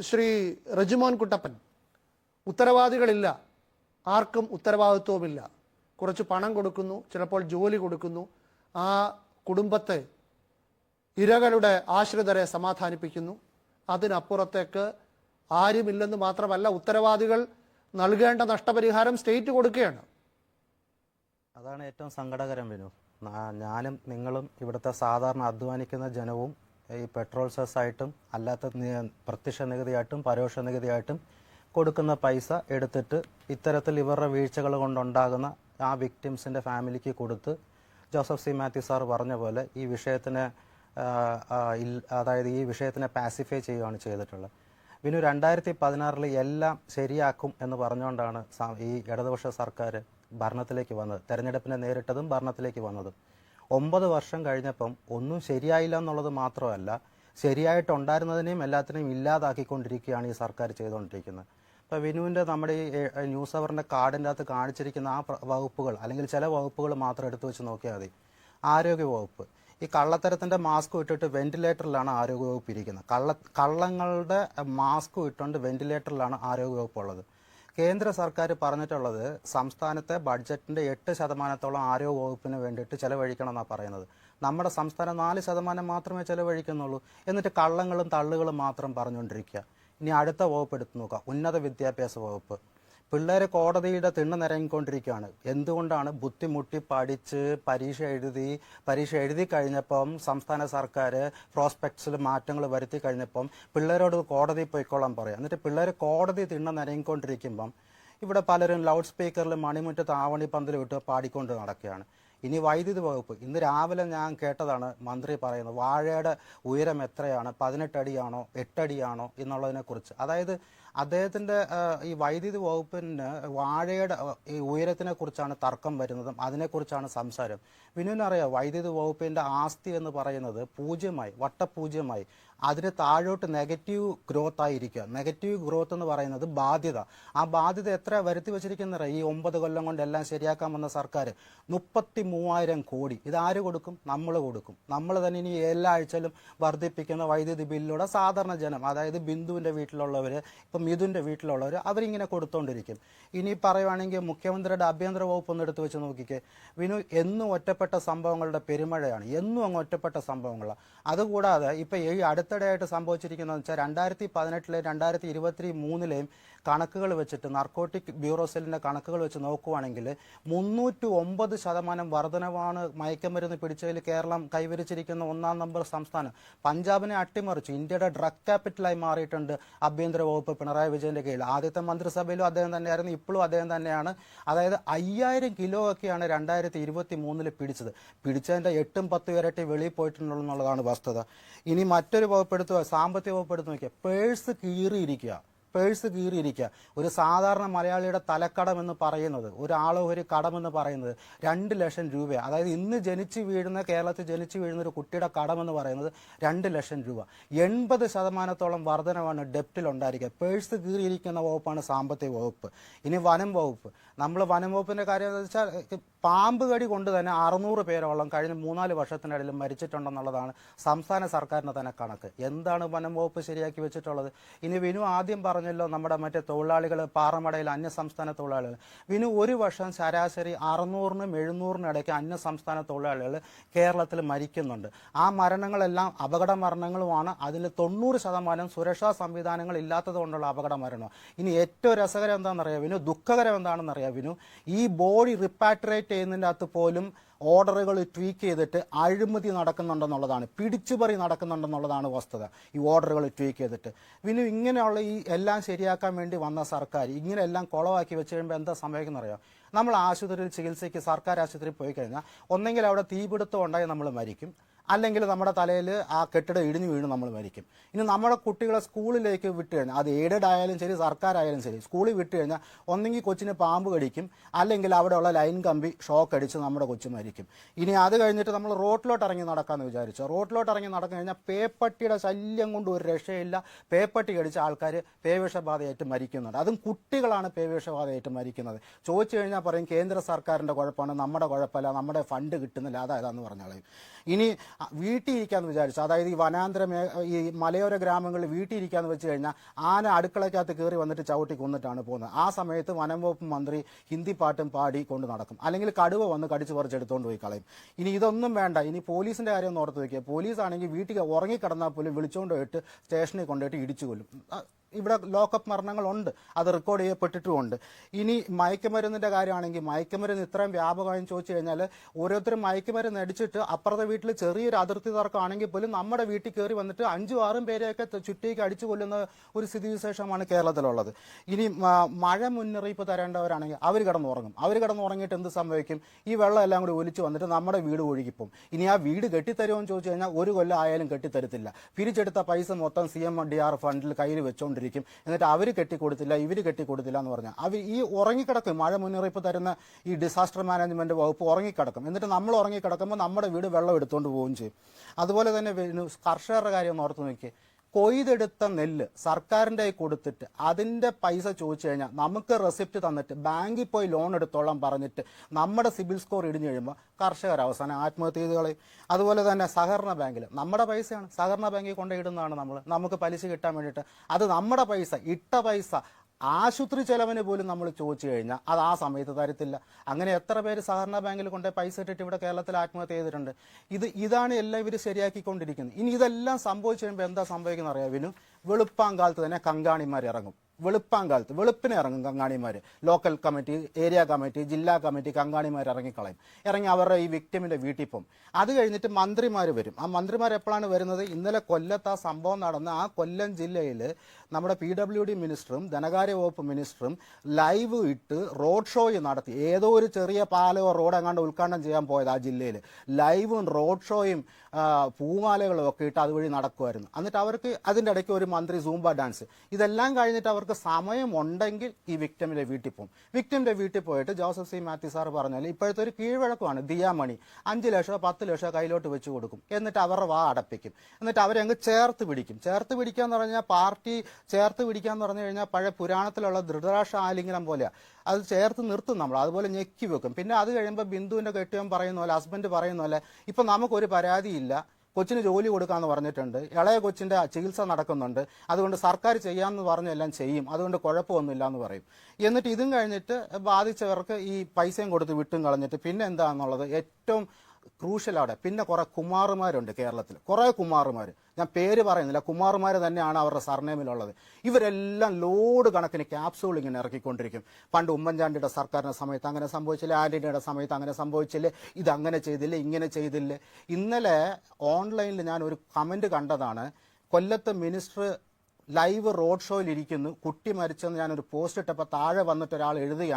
ശ്രീ റജിമോൻ കുട്ടപ്പൻ. ഉത്തരവാദികളില്ല. ആർക്കും ഉത്തരവാദിത്വവുമില്ല. കുറച്ച് പണം കൊടുക്കുന്നു ചിലപ്പോൾ ജോലി കൊടുക്കുന്നു. ആ കുടുംബത്തെ ഇരകളുടെ ആശ്രിതരെ സമാധാനിപ്പിക്കുന്നു. അതിനപ്പുറത്തേക്ക് ആരുമില്ലെന്ന് മാത്രമല്ല ഉത്തരവാദികൾ നൽകേണ്ട നഷ്ടപരിഹാരം സ്റ്റേറ്റ് കൊടുക്കുകയാണ്. അതാണ് ഏറ്റവും സങ്കടകരം വിനു. ഞാനും നിങ്ങളും ഇവിടുത്തെ സാധാരണ അധ്വാനിക്കുന്ന ജനവും ഈ പെട്രോൾ സെസ് ആയിട്ടും അല്ലാത്ത പ്രത്യക്ഷ നികുതിയായിട്ടും പരോക്ഷ നികുതിയായിട്ടും കൊടുക്കുന്ന പൈസ എടുത്തിട്ട് ഇത്തരത്തിൽ ഇവരുടെ വീഴ്ചകൾ കൊണ്ടുണ്ടാകുന്ന ആ വിക്ടിംസിന്റെ ഫാമിലിക്ക് കൊടുത്ത് ജോസഫ് സി. മാത്യു സാർ പറഞ്ഞ പോലെ ഈ വിഷയത്തിനെ അതായത് ഈ വിഷയത്തിനെ പാസിഫൈ ചെയ്യുകയാണ് ചെയ്തിട്ടുള്ളത്. പിന്നെ രണ്ടായിരത്തി പതിനാറിൽ എല്ലാം ശരിയാക്കും എന്ന് പറഞ്ഞുകൊണ്ടാണ് ഈ ഇടതുപക്ഷ സർക്കാർ ഭരണത്തിലേക്ക് വന്നത്. തെരഞ്ഞെടുപ്പിനെ നേരിട്ടതും ഭരണത്തിലേക്ക് വന്നതും. ഒമ്പത് വർഷം കഴിഞ്ഞപ്പം ഒന്നും ശരിയായില്ല എന്നുള്ളത് മാത്രമല്ല ശരിയായിട്ടുണ്ടായിരുന്നതിനെയും എല്ലാത്തിനെയും ഇല്ലാതാക്കിക്കൊണ്ടിരിക്കുകയാണ് ഈ സർക്കാർ ചെയ്തുകൊണ്ടിരിക്കുന്നത്. ഇപ്പോൾ വിനുവിന്റെ നമ്മുടെ ഈ ന്യൂസ് അവറിന്റെ കാർഡിന്റെ അകത്ത് കാണിച്ചിരിക്കുന്ന ആ വകുപ്പുകൾ അല്ലെങ്കിൽ ചില വകുപ്പുകൾ മാത്രം എടുത്തു വെച്ച് നോക്കിയാൽ മതി. ആരോഗ്യ വകുപ്പ്. ഈ കള്ളത്തരത്തിന്റെ മാസ്ക് ഇട്ടിട്ട് വെന്റിലേറ്ററിലാണ് ആരോഗ്യവകുപ്പ് ഇരിക്കുന്നത്. കള്ള കള്ളങ്ങളുടെ മാസ്ക് ഇട്ടുകൊണ്ട് വെന്റിലേറ്ററിലാണ് ആരോഗ്യവകുപ്പ് ഉള്ളത്. കേന്ദ്ര സർക്കാർ പറഞ്ഞിട്ടുള്ളത് സംസ്ഥാനത്തെ ബഡ്ജറ്റിന്റെ എട്ട് ശതമാനത്തോളം ആരോഗ്യ വകുപ്പിന് വേണ്ടിയിട്ട് ചെലവഴിക്കണം എന്നാണ് പറയുന്നത്. നമ്മുടെ സംസ്ഥാനം നാല് ശതമാനം മാത്രമേ ചെലവഴിക്കുന്നുള്ളൂ. എന്നിട്ട് കള്ളങ്ങളും തള്ളുകളും മാത്രം പറഞ്ഞുകൊണ്ടിരിക്കുക. ഇനി അടുത്ത വകുപ്പ് എടുത്തു നോക്കുക ഉന്നത വിദ്യാഭ്യാസ വകുപ്പ്. പിള്ളേർ കോടതിയുടെ തിണ്ണ നിരങ്ങിക്കൊണ്ടിരിക്കുകയാണ് എന്തുകൊണ്ടാണ് ബുദ്ധിമുട്ടി പഠിച്ച് പരീക്ഷ എഴുതി പരീക്ഷ എഴുതി കഴിഞ്ഞപ്പം സംസ്ഥാന സർക്കാർ പ്രോസ്പെക്ട്സിൽ മാറ്റങ്ങൾ വരുത്തി കഴിഞ്ഞപ്പം പിള്ളേരോട് കോടതി പോയിക്കോളാൻ പറയാം. എന്നിട്ട് പിള്ളേർ കോടതി തിണ്ണ നിരങ്ങിക്കൊണ്ടിരിക്കുമ്പം ഇവിടെ പലരും ലൗഡ് സ്പീക്കറിൽ മണിമുറ്റത്ത് ആവണി പന്തൽ വിട്ട് പാടിക്കൊണ്ട് നടക്കുകയാണ്. ഇനി വൈദ്യുതി വകുപ്പ്. ഇന്ന് രാവിലെ ഞാൻ കേട്ടതാണ് മന്ത്രി പറയുന്നത് വാഴയുടെ ഉയരം എത്രയാണ്? പതിനെട്ടടിയാണോ എട്ടടിയാണോ എന്നുള്ളതിനെ കുറിച്ച്. അതായത് അദ്ദേഹത്തിന്റെ ഈ വൈദ്യുതി വകുപ്പിന് വാഴയുടെ ഈ ഉയരത്തിനെ കുറിച്ചാണ് തർക്കം വരുന്നതും അതിനെക്കുറിച്ചാണ് സംസാരം. വിനുവിനറിയാം വൈദ്യുതി വകുപ്പിന്റെ ആസ്തി എന്ന് പറയുന്നത് പൂജ്യമായി വട്ടപൂജ്യമായി. അതിന് താഴോട്ട് നെഗറ്റീവ് ഗ്രോത്ത് ആയിരിക്കുക. നെഗറ്റീവ് ഗ്രോത്ത് എന്ന് പറയുന്നത് ബാധ്യത. ആ ബാധ്യത എത്ര വരുത്തി വെച്ചിരിക്കുന്ന? ഈ ഒമ്പത് കൊല്ലം കൊണ്ട് എല്ലാം ശരിയാക്കാൻ വന്ന സർക്കാർ മുപ്പത്തി മൂവായിരം കോടി. ഇത് ആര് കൊടുക്കും? നമ്മൾ കൊടുക്കും. നമ്മൾ തന്നെ ഇനി എല്ലാ ആഴ്ചയിലും വർദ്ധിപ്പിക്കുന്ന വൈദ്യുതി ബില്ലിലൂടെ സാധാരണ ജനം അതായത് ബിന്ദുവിന്റെ വീട്ടിലുള്ളവർ ഇപ്പം മിഥുന്റെ വീട്ടിലുള്ളവർ അവരിങ്ങനെ കൊടുത്തോണ്ടിരിക്കും. ഇനി പറയുവാണെങ്കിൽ മുഖ്യമന്ത്രിയുടെ ആഭ്യന്തര വകുപ്പ് ഒന്ന് എടുത്തു വെച്ച് നോക്കിക്കേ. വിനു എന്നും ഒറ്റപ്പെട്ട സംഭവങ്ങളുടെ പെരുമഴയാണ്. എന്നും അങ്ങ് ഒറ്റപ്പെട്ട സംഭവങ്ങളാണ് അതുകൂടാതെ ഇപ്പം ഈ അടുത്തിടെയായിട്ട് സംഭവിച്ചിരിക്കുന്നതെന്ന് വെച്ചാൽ രണ്ടായിരത്തി പതിനെട്ടിലെയും രണ്ടായിരത്തി ഇരുപത്തി മൂന്നിലെയും കണക്കുകൾ വെച്ചിട്ട് നർക്കോട്ടിക് ബ്യൂറോ സെല്ലിന്റെ കണക്കുകൾ വെച്ച് നോക്കുവാണെങ്കിൽ മുന്നൂറ്റി ഒമ്പത് ശതമാനം വർധനവാണ് മയക്കമരുന്ന് പിടിച്ചതിൽ കേരളം കൈവരിച്ചിരിക്കുന്ന ഒന്നാം നമ്പർ സംസ്ഥാനം. പഞ്ചാബിനെ അട്ടിമറിച്ചു. ഇന്ത്യയുടെ ഡ്രഗ് ക്യാപിറ്റലായി മാറിയിട്ടുണ്ട് ആഭ്യന്തര വകുപ്പ് പിണറായി വിജയന്റെ കീഴിൽ. ആദ്യത്തെ മന്ത്രിസഭയിലും അദ്ദേഹം തന്നെയായിരുന്നു ഇപ്പോഴും അദ്ദേഹം തന്നെയാണ്. അതായത് അയ്യായിരം കിലോ ഒക്കെയാണ് രണ്ടായിരത്തി ഇരുപത്തി മൂന്നിൽ പിടിച്ചത്. പിടിച്ചതിന്റെ എട്ടും പത്തും ഇരട്ടി വെളിയിൽ പോയിട്ടുണ്ടെന്നുള്ളതാണ് വസ്തുത. ഇനി മറ്റൊരു വകുപ്പ് സാമ്പത്തിക വകുപ്പ് എടുത്ത് നോക്കിയാൽ പേഴ്സ് കീറിയിരിക്കുക. പേഴ്സ് കീറിയിരിക്കുക. ഒരു സാധാരണ മലയാളിയുടെ തലക്കടം എന്ന് പറയുന്നത് ഒരാളോ ഒരു കടമെന്ന് പറയുന്നത് രണ്ട് ലക്ഷം രൂപ അതായത് ഇന്ന് ജനിച്ചു വീഴുന്ന കേരളത്തിൽ ജനിച്ചു വീഴുന്ന ഒരു കുട്ടിയുടെ കടം എന്ന് പറയുന്നത് രണ്ട് ലക്ഷം രൂപ. എൺപത് ശതമാനത്തോളം വർധനമാണ് ഡെപ്റ്റിൽ ഉണ്ടായിരിക്കുക. പേഴ്സ് കീറിയിരിക്കുന്ന വകുപ്പാണ് സാമ്പത്തിക വകുപ്പ്. ഇനി വനം വകുപ്പ്. നമ്മൾ വനം വകുപ്പിന്റെ കാര്യം എന്ന് വെച്ചാൽ പാമ്പ് കടി കൊണ്ട് തന്നെ അറുന്നൂറ് പേരോളം കഴിഞ്ഞ മൂന്നാൽ വർഷത്തിനിടയിൽ മരിച്ചിട്ടുണ്ടെന്നുള്ളതാണ് സംസ്ഥാന സർക്കാരിന്റെ തന്നെ കണക്ക്. എന്താണ് വനം വകുപ്പ് ശരിയാക്കി വെച്ചിട്ടുള്ളത്? ഇനി വിനു ആദ്യം പറഞ്ഞല്ലോ നമ്മുടെ മറ്റേ തൊഴിലാളികൾ പാറമടയിൽ അന്യസംസ്ഥാന തൊഴിലാളികൾ വിനു ഒരു വർഷം ശരാശരി അറുന്നൂറിനും എഴുന്നൂറിനും ഇടയ്ക്ക് അന്യസംസ്ഥാന തൊഴിലാളികൾ കേരളത്തിൽ മരിക്കുന്നുണ്ട്. ആ മരണങ്ങളെല്ലാം അപകട മരണങ്ങളുമാണ്. അതിൽ തൊണ്ണൂറ് ശതമാനം സുരക്ഷാ സംവിധാനങ്ങൾ ഇല്ലാത്തത് കൊണ്ടുള്ള അപകട മരണം ഇനി ഏറ്റവും രസകരം എന്താണെന്നറിയാം വിനു? ദുഃഖകരം എന്താണെന്നറിയാം വിനു? ഈ ബോഡി റിപ്പാട്രേറ്റ് ചെയ്യുന്നതിന്റെ അകത്ത് പോലും ഓർഡറുകൾ ട്വീക്ക് ചെയ്തിട്ട് അഴിമതി നടക്കുന്നുണ്ടെന്നുള്ളതാണ് പിടിച്ചുപറി നടക്കുന്നുണ്ടെന്നുള്ളതാണ് വസ്തുത. ഈ ഓർഡറുകൾ ട്വീക്ക് ചെയ്തിട്ട്. പിന്നെ ഇങ്ങനെയുള്ള ഈ എല്ലാം ശരിയാക്കാൻ വേണ്ടി വന്ന സർക്കാർ ഇങ്ങനെയെല്ലാം കുളമാക്കി വെച്ച് കഴിയുമ്പോൾ എന്താ സംഭവിക്കുന്ന അറിയാം നമ്മൾ ആശുപത്രിയിൽ ചികിത്സയ്ക്ക് സർക്കാർ ആശുപത്രിയിൽ പോയി കഴിഞ്ഞാൽ ഒന്നെങ്കിൽ അവിടെ തീപിടുത്തം ഉണ്ടായി നമ്മൾ മരിക്കും. അല്ലെങ്കിൽ നമ്മുടെ തലയിൽ ആ കെട്ടിടം ഇടിഞ്ഞു വീണ് നമ്മൾ മരിക്കും. ഇനി നമ്മുടെ കുട്ടികളെ സ്കൂളിലേക്ക് വിട്ട് കഴിഞ്ഞാൽ അത് എയ്ഡഡ് ആയാലും ശരി സർക്കാരായാലും ശരി സ്കൂളിൽ വിട്ടു കഴിഞ്ഞാൽ ഒന്നെങ്കിൽ കൊച്ചിന് പാമ്പ് കടിക്കും അല്ലെങ്കിൽ അവിടെയുള്ള ലൈൻ കമ്പി ഷോക്ക് അടിച്ച് നമ്മുടെ കൊച്ചു മരിക്കും. ഇനി അത് കഴിഞ്ഞിട്ട് നമ്മൾ റോട്ടിലോട്ട് ഇറങ്ങി നടക്കാമെന്ന് വിചാരിച്ചു? റോട്ടിലോട്ട് ഇറങ്ങി നടന്നു കഴിഞ്ഞാൽ പേപ്പട്ടിയുടെ ശല്യം കൊണ്ട് ഒരു രക്ഷയില്ല. പേപ്പട്ടി കടിച്ച ആൾക്കാർ പേവേഷബാധയായിട്ട് മരിക്കുന്നുണ്ട്. അതും കുട്ടികളാണ് പേവേഷബാധയായിട്ട് മരിക്കുന്നത്. ചോദിച്ചു കഴിഞ്ഞാൽ പറയും കേന്ദ്ര സർക്കാരിന്റെ കുഴപ്പമാണ് നമ്മുടെ കുഴപ്പമില്ല നമ്മുടെ ഫണ്ട് കിട്ടുന്നില്ല അതായതാന്ന് പറഞ്ഞാൽ ഇനി വീട്ടിൽ ഇരിക്കാന്ന് വിചാരിച്ചു. അതായത് ഈ വനാന്തര ഈ മലയോര ഗ്രാമങ്ങളിൽ വീട്ടിൽ ഇരിക്കാന്ന് വെച്ച് കഴിഞ്ഞാൽ ആന അടുക്കളയ്ക്കകത്ത് കയറി വന്നിട്ട് ചവിട്ടി കൊന്നിട്ടാണ് പോകുന്നത്. ആ സമയത്ത് വനം വകുപ്പ് മന്ത്രി ഹിന്ദി പാട്ടും പാടി കൊണ്ട് നടക്കും. അല്ലെങ്കിൽ കടുവ വന്ന് കടിച്ചു പറിച്ചെടുത്തോണ്ട് പോയി കളയും. ഇനി ഇതൊന്നും വേണ്ട. ഇനി പോലീസിന്റെ കാര്യം ഒന്ന് ഓർത്ത് വെക്കുക. പോലീസ് ആണെങ്കിൽ വീട്ടിൽ ഉറങ്ങിക്കിടന്നാൽ പോലും വിളിച്ചുകൊണ്ട് പോയിട്ട് സ്റ്റേഷനിൽ കൊണ്ടുപോയിട്ട് ഇടിച്ചു കൊല്ലും. ഇവിടെ ലോക്കപ്പ് മരണങ്ങളുണ്ട്. അത് റെക്കോർഡ് ചെയ്യപ്പെട്ടിട്ടുമുണ്ട്. ഇനി മയക്കുമരുന്നിന്റെ കാര്യമാണെങ്കിൽ മയക്കുമരുന്ന് ഇത്രയും വ്യാപകമായി ചോദിച്ചു കഴിഞ്ഞാൽ ഓരോരുത്തരും മയക്കുമരുന്ന് അടിച്ചിട്ട് അപ്പുറത്തെ വീട്ടിൽ ചെറിയൊരു അതിർത്തി തർക്കമാണെങ്കിൽ പോലും നമ്മുടെ വീട്ടിൽ കയറി വന്നിട്ട് അഞ്ചും ആറും പേരെയൊക്കെ ചുറ്റേക്ക് അടിച്ചു കൊല്ലുന്ന ഒരു സ്ഥിതിവിശേഷമാണ് കേരളത്തിലുള്ളത്. ഇനി മഴ മുന്നറിയിപ്പ് തരേണ്ടവരാണെങ്കിൽ അവർ കിടന്നുറങ്ങും. അവർ കിടന്നുറങ്ങിയിട്ട് എന്ത് സംഭവിക്കും? ഈ വെള്ളം എല്ലാം കൂടി ഒലിച്ചു വന്നിട്ട് നമ്മുടെ വീട് ഒഴുകിപ്പോവും. ഇനി ആ വീട് കെട്ടിത്തരുമെന്ന് ചോദിച്ചു കഴിഞ്ഞാൽ ഒരു കൊല്ലം ആയാലും കെട്ടിത്തരത്തില്ല. പിരിച്ചെടുത്ത പൈസ മൊത്തം സി എം ഡി ആർ ഫണ്ടിൽ കയ്യിൽ വെച്ചുകൊണ്ടിരിക്കും എന്നിട്ട് അവർ കെട്ടിക്കൊടുത്തില്ല ഇവർ കെട്ടിക്കൊടുത്തില്ല എന്ന് പറഞ്ഞാൽ അവർ ഈ ഉറങ്ങിക്കിടക്കും മഴ മുന്നറിയിപ്പ് തരുന്ന ഈ ഡിസാസ്റ്റർ മാനേജ്മെന്റ് വകുപ്പ് ഉറങ്ങിക്കിടക്കും. എന്നിട്ട് നമ്മൾ ഉറങ്ങിക്കിടക്കുമ്പോൾ നമ്മുടെ വീട് വെള്ളം എടുത്തുകൊണ്ട് പോവുകയും ചെയ്യും. അതുപോലെ തന്നെ കർഷകരുടെ കാര്യം ഓർത്ത് നോക്കിയേ. കൊയ്തെടുത്ത നെല്ല് സർക്കാരിന്റെ കൊടുത്തിട്ട് അതിന്റെ പൈസ ചോദിച്ചു കഴിഞ്ഞാൽ നമുക്ക് റെസിപ്റ്റ് തന്നിട്ട് ബാങ്കിൽ പോയി ലോൺ എടുത്തോളം പറഞ്ഞിട്ട് നമ്മുടെ സിബിൽ സ്കോർ ഇടിഞ്ഞു കഴിയുമ്പോൾ കർഷകർ അവസാനം ആത്മഹത്യ ചെയ്ത് കളയും. അതുപോലെ തന്നെ സഹകരണ ബാങ്കിൽ നമ്മുടെ പൈസയാണ്. സഹകരണ ബാങ്കിൽ കൊണ്ടിടുന്നതാണ് നമ്മൾ നമുക്ക് പലിശ കിട്ടാൻ വേണ്ടിയിട്ട്. അത് നമ്മുടെ പൈസ. ഇട്ട പൈസ. ആശുപത്രി ചെലവിന് പോലും നമ്മൾ ചോദിച്ചു കഴിഞ്ഞാൽ അത് ആ സമയത്ത് തരത്തില്ല. അങ്ങനെ എത്ര പേര് സഹകരണ ബാങ്കിൽ കൊണ്ട് പൈസ ഇട്ടിട്ട് ഇവിടെ കേരളത്തിൽ ആത്മഹത്യ ചെയ്തിട്ടുണ്ട്. ഇത് ഇതാണ് എല്ലാം ഇവർ ശരിയാക്കിക്കൊണ്ടിരിക്കുന്നത്. ഇനി ഇതെല്ലാം സംഭവിച്ചു കഴിയുമ്പോൾ എന്താ സംഭവിക്കുന്നത് അറിയാവിനും വെളുപ്പാങ്കാലത്ത് തന്നെ കങ്കാണിമാർ ഇറങ്ങും. വെളുപ്പാങ്കാലത്ത് വെളുപ്പിനെ ഇറങ്ങും കങ്ങാണിമാർ ലോക്കൽ കമ്മിറ്റി ഏരിയ കമ്മിറ്റി ജില്ലാ കമ്മിറ്റി കങ്കാണിമാർ ഇറങ്ങിക്കളയും. ഇറങ്ങി അവരുടെ ഈ വിക്ടിമിന്റെ വീട്ടിൽ പോകും. അത് കഴിഞ്ഞിട്ട് മന്ത്രിമാർ വരും. ആ മന്ത്രിമാർ എപ്പോഴാണ് വരുന്നത്? ഇന്നലെ കൊല്ലത്ത് ആ സംഭവം നടന്ന ആ കൊല്ലം ജില്ലയിൽ നമ്മുടെ പി ഡബ്ല്യു ഡി മിനിസ്റ്ററും ധനകാര്യ വകുപ്പ് മിനിസ്റ്ററും ലൈവ് ഇട്ട് റോഡ് ഷോ നടത്തി. ഏതോ ഒരു ചെറിയ പാലോ റോഡ് എങ്ങാണ്ട് ഉദ്ഘാടനം ചെയ്യാൻ പോയത് ആ ജില്ലയിൽ ലൈവും റോഡ് ഷോയും പൂമാലകളും ഒക്കെ ഇട്ട് അതുവഴി നടക്കുമായിരുന്നു എന്നിട്ട് അവർക്ക് അതിന്റെ ഇടയ്ക്ക് ഒരു മന്ത്രി സൂംബ ഡാൻസ് ഇതെല്ലാം കഴിഞ്ഞിട്ട് അവർക്ക് സമയമുണ്ടെങ്കിൽ ഈ വിക്ടിമിന്റെ വീട്ടിൽ പോകും വിക്ടിമിന്റെ വീട്ടിൽ പോയിട്ട് ജോസഫ് സി. മാത്യു സാർ പറഞ്ഞാൽ ഇപ്പോഴത്തെ ഒരു കീഴ്വഴക്കമാണ് ദിയാമണി. അഞ്ച് ലക്ഷമോ പത്ത് ലക്ഷമോ കയ്യിലോട്ട് വെച്ച് കൊടുക്കും. എന്നിട്ട് അവരുടെ വാ അടപ്പിക്കും. എന്നിട്ട് അവരെ അങ്ങ് ചേർത്ത് പിടിക്കും. ചേർത്ത് പിടിക്കുക എന്ന് പറഞ്ഞാൽ പാർട്ടി ചേർത്ത് പിടിക്കുക എന്ന് പറഞ്ഞു കഴിഞ്ഞാൽ പഴയ പുരാണത്തിലുള്ള ധൃതരാഷ്ട്ര ആലിംഗനം പോലെയാണ് അത് ചേർത്ത് നിർത്തും നമ്മൾ. അതുപോലെ ഞെക്കി വെക്കും. പിന്നെ അത് കഴിയുമ്പോൾ ബിന്ദുവിന്റെ കെട്ടിയവൻ പറയുന്ന പോലെ ഹസ്ബൻഡ് പറയുന്ന പോലെ ഇപ്പൊ നമുക്കൊരു പരാതിയില്ല. കൊച്ചിന് ജോലി കൊടുക്കാമെന്ന് പറഞ്ഞിട്ടുണ്ട്. ഇളയ കൊച്ചിന്റെ ചികിത്സ നടക്കുന്നുണ്ട്. അതുകൊണ്ട് സർക്കാർ ചെയ്യാമെന്ന് പറഞ്ഞെല്ലാം ചെയ്യും. അതുകൊണ്ട് കുഴപ്പമൊന്നുമില്ല എന്ന് പറയും. എന്നിട്ട് ഇതും കഴിഞ്ഞിട്ട് ബാധിച്ചവർക്ക് ഈ പൈസയും കൊടുത്ത് വിട്ടും കളഞ്ഞിട്ട് പിന്നെ എന്താണെന്നുള്ളത് ഏറ്റവും ക്രൂഷ്യൽ അവിടെ പിന്നെ കുറെ കുമാറുമാരുണ്ട് കേരളത്തിൽ. കുറെ കുമാറുമാർ ഞാൻ പേര് പറയുന്നില്ല. കുമാറുമാർ തന്നെയാണ് അവരുടെ സർനെയിമിലുള്ളത് ഇവരെല്ലാം ലോഡ് കണക്കിന് ക്യാപ്സൂൾ ഇങ്ങനെ ഇറക്കിക്കൊണ്ടിരിക്കും. പണ്ട് ഉമ്മൻചാണ്ടിയുടെ സർക്കാരിന്റെ സമയത്ത് അങ്ങനെ സംഭവിച്ചില്ല. ആന്റണിയുടെ സമയത്ത് അങ്ങനെ സംഭവിച്ചില്ലേ. ഇത് അങ്ങനെ ചെയ്തില്ലേ. ഇങ്ങനെ ചെയ്തില്ല. ഇന്നലെ ഓൺലൈനിൽ ഞാൻ ഒരു കമന്റ് കണ്ടതാണ്. കൊല്ലത്ത് മിനിസ്റ്റർ ലൈവ് റോഡ് ഷോയിൽ ഇരിക്കുന്നു. കുട്ടി മരിച്ചെന്ന് ഞാനൊരു പോസ്റ്റ് ഇട്ടപ്പോൾ താഴെ വന്നിട്ട് ഒരാൾ എഴുതുകയാണ്.